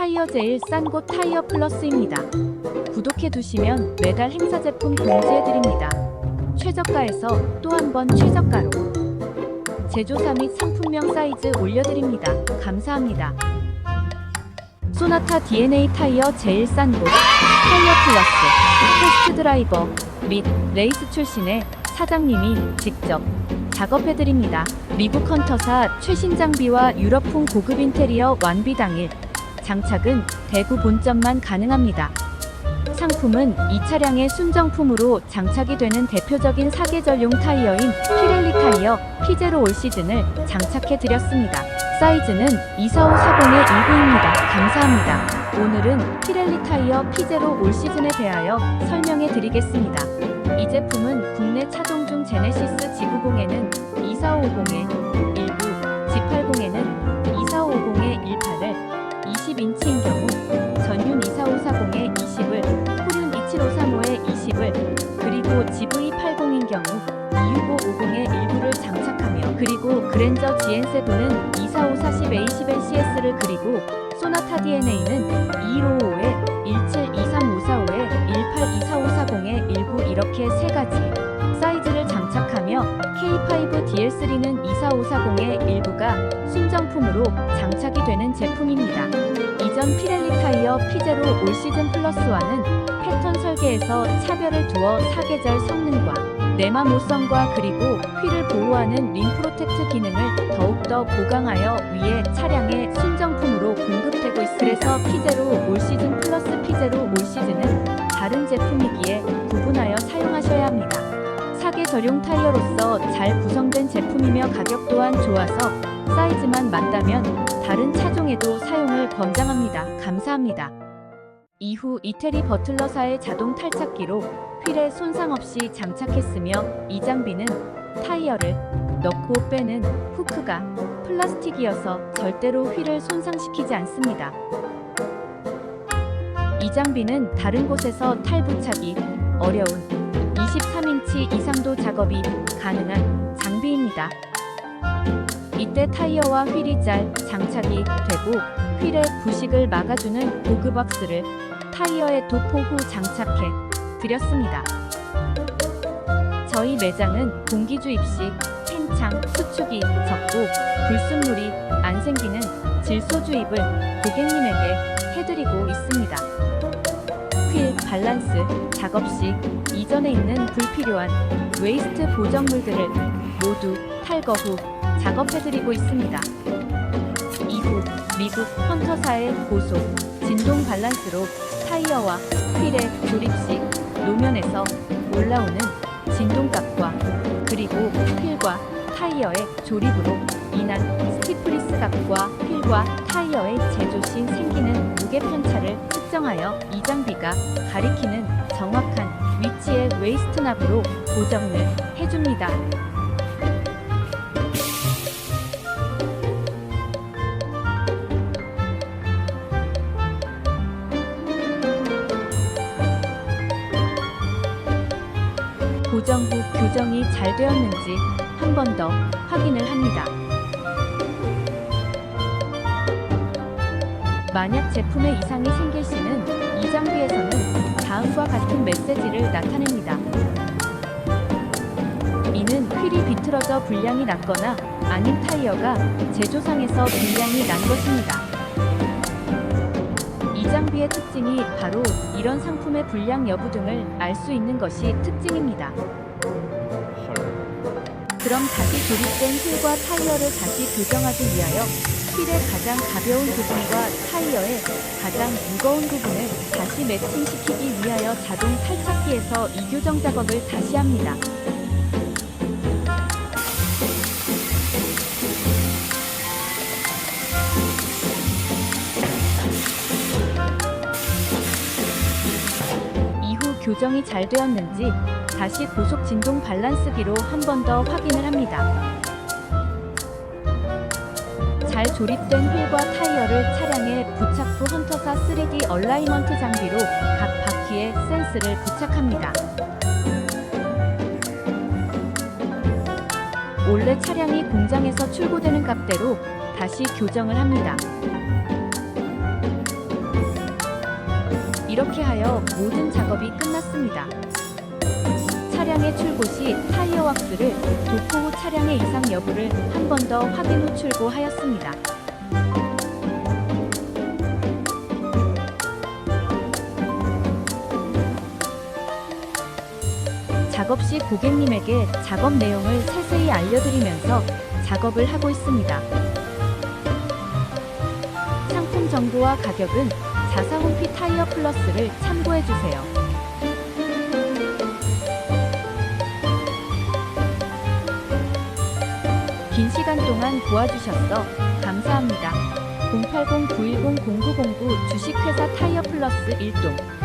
타이어 제일 싼 곳 타이어 플러스입니다. 구독해 두시면 매달 행사 제품 공지해 드립니다. 최저가에서 또 한 번 최저가로 제조사 및 상품명 사이즈 올려드립니다. 감사합니다. 소나타 DNA 타이어 제일 싼 곳 타이어 플러스 테스트 드라이버 및 레이스 출신의 사장님이 직접 작업해드립니다. 미국 헌터사 최신 장비와 유럽풍 고급 인테리어 완비 당일 장착은 대구 본점만 가능합니다. 상품은 이 차량의 순정품으로 장착이 되는 대표적인 사계절용 타이어인 피렐리 타이어 P0 올 시즌을 장착해 드렸습니다. 사이즈는 24540의 1구입니다. 감사합니다. 오늘은 피렐리 타이어 P0 올 시즌에 대하여 설명해 드리겠습니다. 이 제품은 국내 차종 중 제네시스 G90에는 2450의 18을 20인치인 경우 전륜 24540의 20을 후륜 27535의 20을 그리고 GV80인 경우 26550의 일부를 장착하며 그리고 그랜저 GN7은 24540A10NCS를 그리고 소나타 DNA는 2155에 K5 DL3는 24540의 일부가 순정품으로 장착이 되는 제품입니다. 이전 피렐리 타이어 P0 올 시즌 플러스와는 패턴 설계에서 차별을 두어 사계절 성능과 내마 모성과 그리고 휠을 보호하는 림 프로텍트 기능을 더욱더 보강하여 위에 차량의 순정품으로 공급되고 있습니다. 그래서 P0 올 시즌 플러스 P0 올 시즌은 다른 제품이기에 전용 타이어로서 잘 구성된 제품이며 가격 또한 좋아서 사이즈만 맞다면 다른 차종에도 사용을 권장합니다. 감사합니다. 이후 이태리 버틀러사의 자동 탈착기로 휠에 손상 없이 장착했으며 이 장비는 타이어를 넣고 빼는 후크가 플라스틱이어서 절대로 휠을 손상시키지 않습니다. 이 장비는 다른 곳에서 탈부착이 어려운 23인치 이상도 작업이 가능한 장비입니다. 이때 타이어와 휠이 잘 장착이 되고 휠의 부식을 막아주는 보그박스를 타이어에 도포 후 장착해 드렸습니다. 저희 매장은 공기주입 시 팽창, 수축이 적고 불순물이 안 생기는 질소 주입을 고객님에게 해드리고 있습니다. 휠 밸런스 작업 시 이전에 있는 불필요한 웨이스트 보정물들을 모두 탈거 후 작업해드리고 있습니다. 이후 미국 헌터사의 고속 진동 밸런스로 타이어와 휠의 조립 시 노면에서 올라오는 진동값과 그리고 휠과 타이어의 조립으로 인한 스티프리스 값과 휠과 타이어의 제조 시 생기는 무게 편차를 측정하여 이 장비가 가리키는 정확한 위치의 웨이스트 납으로 고정을 해줍니다. 고정 후 교정이 잘 되었는지 한 번 더 확인을 합니다. 만약 제품에 이상이 생길 시는 이 장비에서는 다음과 같은 메시지를 나타냅니다. 이는 휠이 비틀어져 불량이 났거나 아닌 타이어가 제조상에서 불량이 난 것입니다. 이 장비의 특징이 바로 이런 상품의 불량 여부 등을 알 수 있는 것이 특징입니다. 그럼 다시 조립된 휠과 타이어를 다시 교정하기 위하여 휠의 가장 가벼운 부분과 타이어의 가장 무거운 부분을 다시 매칭시키기 위하여 자동 탈착기에서 이 교정 작업을 다시 합니다. 이후 교정이 잘 되었는지 다시 고속 진동 밸런스기로 한 번 더 확인을 합니다. 잘 조립된 휠과 타이어를 차량에 부착 후 헌터사 3D 얼라이먼트 장비로 각 바퀴에 센스를 부착합니다. 원래 차량이 공장에서 출고되는 값대로 다시 교정을 합니다. 이렇게 하여 모든 작업이 끝났습니다. 차량의 출고 시 타이어 왁스를 도포 후 차량의 이상 여부를 한 번 더 확인 후 출고하였습니다. 작업 시 고객님에게 작업 내용을 세세히 알려드리면서 작업을 하고 있습니다. 상품 정보와 가격은 자사 홈피 타이어 플러스를 참고해 주세요. 긴 시간 동안 도와주셔서 감사합니다. 080-910-0909 주식회사 타이어 플러스 1동